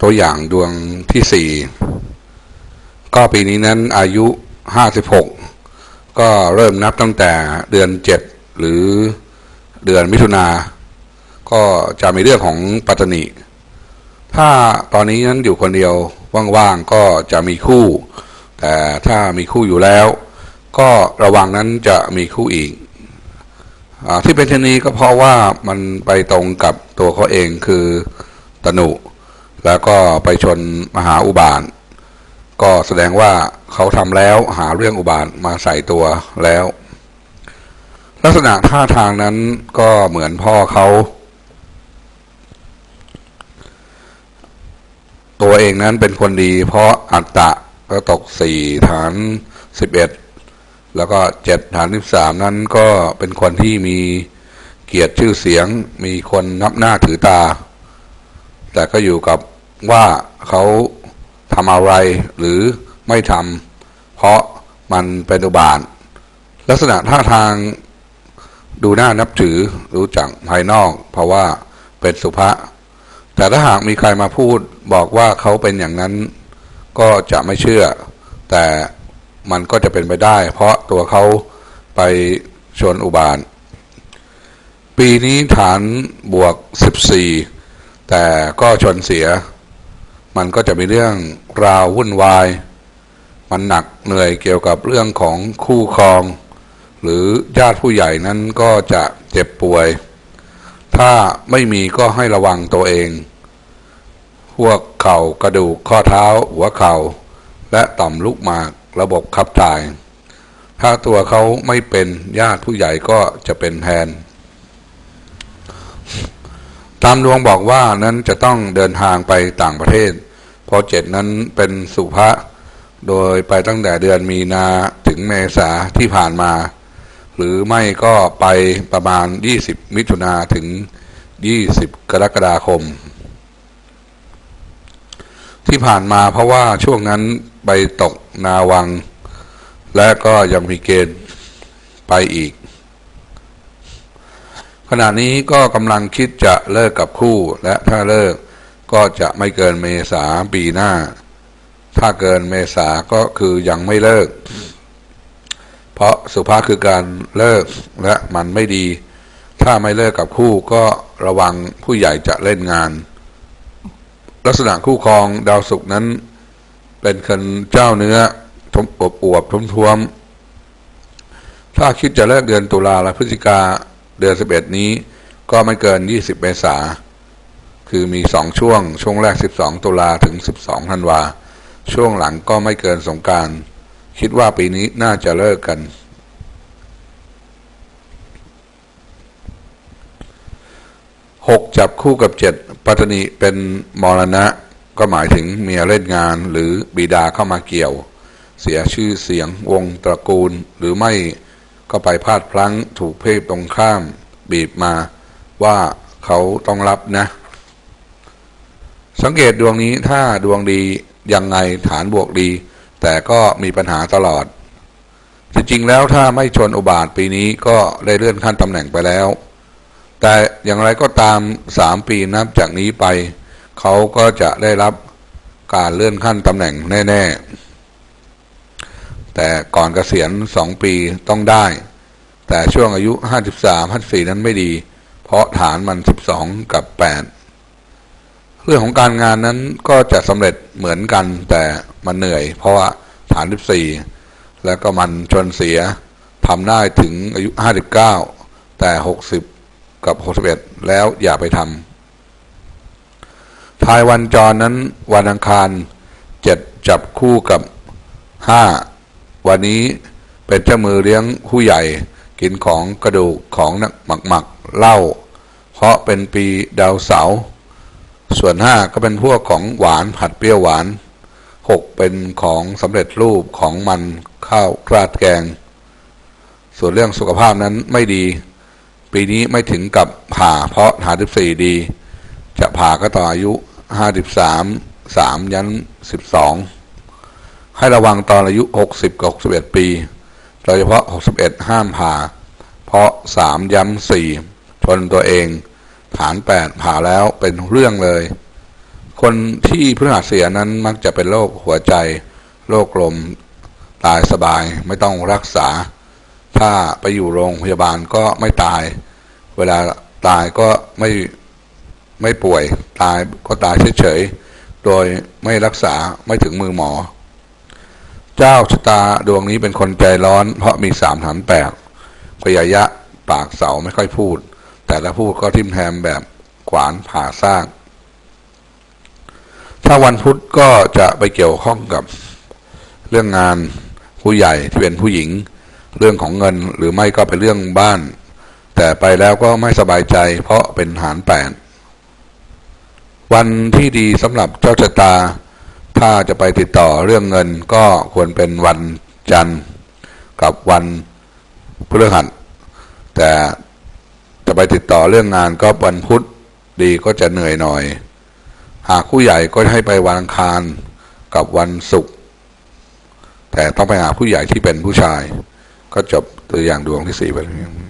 ตัวอย่างดวงที่สี่ก็ปีนี้นั้นอายุห้าสิบหกก็เริ่มนับตั้งแต่เดือนเจ็ดหรือเดือนมิถุนา ก็จะมีเรื่องของปัตตนีถ้าตอนนี้นั้นอยู่คนเดียวว่างๆก็จะมีคู่ แต่ถ้ามีคู่อยู่แล้ว ก็ระวังนั้นจะมีคู่อีกอที่เป็นเช่นนี้ก็เพราะว่ามันไปตรงกับตัวเขาเองคือตนุ แล้วก็ไปชนมหาอุบาท ก็แสดงว่าเขาทำแล้วหาเรื่องอุบาทมาใส่ตัวแล้ว ลักษณะท่าทางนั้นก็เหมือนพ่อเขาตัวเองนั้นเป็นคนดี เพราะอัตตะก็ตกสี่ฐานสิบเอ็ดแล้วก็เจ็ดฐานสิบสามนั้นก็เป็นคนที่มีเกียรติชื่อเสียง มีคนนับหน้าถือตา แต่ก็อยู่กับ ว่าเขาทำอะไรหรือไม่ทำเพราะมันเป็นอุบาทลักษณะท่าทางดูหน้านับถือรู้จักภายนอก เพราะว่าเป็นสุภาษแต่ถ้าหากมีใครมาพูดบอกว่าเขาเป็นอย่างนั้นก็จะไม่เชื่อ แต่มันก็จะเป็นไปได้ เพราะตัวเขาไปชนอุบาทปีนี้ฐานบวก 14 แต่ก็ชนเสีย มันก็จะมีเรื่องราววุ่นวาย มันหนักเหนื่อยเกี่ยวกับเรื่องของคู่ครอง หรือญาติผู้ใหญ่นั้นก็จะเจ็บป่วย ถ้าไม่มีก็ให้ระวังตัวเอง พวกเข่ากระดูกข้อเท้า หัวเข่า และต่อมลูกหมากระบบขับถ่าย ถ้าตัวเขาไม่เป็นญาติผู้ใหญ่ก็จะเป็นแทน ตามดวงบอกว่านั้นจะต้องเดินทางไปต่างประเทศพราะเจ็ดนั้นเป็นสุภะโดยไปตั้งแต่เดือนมีนาถึงเมษาที่ผ่านมา หรือไม่ก็ไปประมาณ 20 มิถุนาถึง 20 กรกฎาคม ที่ผ่านมาเพราะว่าช่วงนั้นไปตกนาวัง และก็ยังมีเกณฑ์ไปอีก ขณะนี้ก็กำลังคิดจะเลิกกับคู่และถ้าเลิกก็จะไม่เกินเมษาปีหน้า ถ้าเกินเมษาก็คือยังไม่เลิก เพราะสุภาพคือการเลิกและมันไม่ดี ถ้าไม่เลิกกับคู่ก็ระวังผู้ใหญ่จะเล่นงาน ลักษณะคู่ครองดาวศุกร์นั้น เป็นคนเจ้าเนื้อทมอบอวบทุ่มท้วมถ้าคิดจะเลิกเดือนตุลาและพฤศจิกา เดือนสิบเอ็ดนี้ก็ไม่เกินยี่สิบเมษาคือมีสองช่วง ช่วงแรกสิบสองตุลาถึงสิบสองธันวา ช่วงหลังก็ไม่เกินสงการ คิดว่าปีนี้น่าจะเลิกกัน หกจับคู่กับเจ็ดปัตนิเป็นมรณะ ก็หมายถึงเมียเล่นงานหรือบิดาเข้ามาเกี่ยว เสียชื่อเสียงวงตระกูลหรือไม่ ก็ไปพลาดพลั้งถูกเพศตรงข้าม บีบมาว่าเขาต้องรับนะ สังเกตดวงนี้ถ้าดวงดียังไงฐานบวกดี แต่ก็มีปัญหาตลอด จริงๆแล้วถ้าไม่ชนอุบาทปีนี้ก็ได้เลื่อนขั้นตำแหน่งไปแล้ว แต่อย่างไรก็ตามสามปีนับจากนี้ไป เขาก็จะได้รับการเลื่อนขั้นตำแหน่งแน่ ๆ แต่ก่อนเกษียณสองปีต้องได้ แต่ช่วงอายุห้าสิบสามห้าสี่นั้นไม่ดี เพราะฐานมันสิบสองกับแปดเรื่องของการงานนั้นก็จะสำเร็จเหมือนกัน แต่มันเหนื่อย เพราะว่าฐานสิบสี่แล้วก็มันชนเสียทำได้ถึงอายุห้าสิบเก้าแต่หกสิบกับหกสิบเอ็ดแล้วอย่าไปทำทายวันจรนั้นวันอังคารเจ็ดจับคู่กับห้า วันนี้เป็นเจ้ามือเลี้ยงผู้ใหญ่ กินของกระดูกของนักหมักหมักเหล้าเพราะเป็นปีดาวเสาร์ส่วนห้าก็เป็นพวกของหวานผัดเปรี้ยวหวานหกเป็นของสำเร็จรูปของมันข้าวกราดแกง ส่วนเรื่องสุขภาพนั้นไม่ดี ปีนี้ไม่ถึงกับผ่าเพราะหาสิบสี่ดี จะผ่าก็ต่ออายุห้าสิบสามสามยันสิบสอง ให้ระวังตอนอายุหกสิบกับหกสิบเอ็ดปีโดยเฉพาะหกสิบเอ็ดห้ามผ่า เพราะสามย้ำสี่ชนตัวเอง ฐานแปดผ่าแล้วเป็นเรื่องเลย คนที่พฤหัสเสียนั้นมักจะเป็นโรคหัวใจ โรคลม ตายสบายไม่ต้องรักษา ถ้าไปอยู่โรงพยาบาลก็ไม่ตาย เวลาตายก็ไม่ไม่ป่วย ตายก็ตายเฉยๆ โดยไม่รักษาไม่ถึงมือหมอ เจ้าชะตาดวงนี้เป็นคนใจร้อน เพราะมีสามฐานแปดพยายะปากเสาไม่ค่อยพูด แต่ถ้าพูดก็ทิมแทมแบบขวานผ่าซากถ้าวันพุธก็จะไปเกี่ยวข้องกับเรื่องงานผู้ใหญ่ที่เป็นผู้หญิง เรื่องของเงินหรือไม่ก็เป็นเรื่องบ้าน แต่ไปแล้วก็ไม่สบายใจ เพราะเป็นหารแปดวันที่ดีสำหรับเจ้าชะตา ถ้าจะไปติดต่อเรื่องเงินก็ควรเป็นวันจันทร์กับวันพฤหัสแต่จะไปติดต่อเรื่องงานก็วันพุธดีก็จะเหนื่อยหน่อย หากผู้ใหญ่ก็ให้ไปวันอังคารกับวันศุกร์แต่ต้องไปหาผู้ใหญ่ที่เป็นผู้ชาย ก็จบตัวอย่างดวงที่สี่ไปแล้ว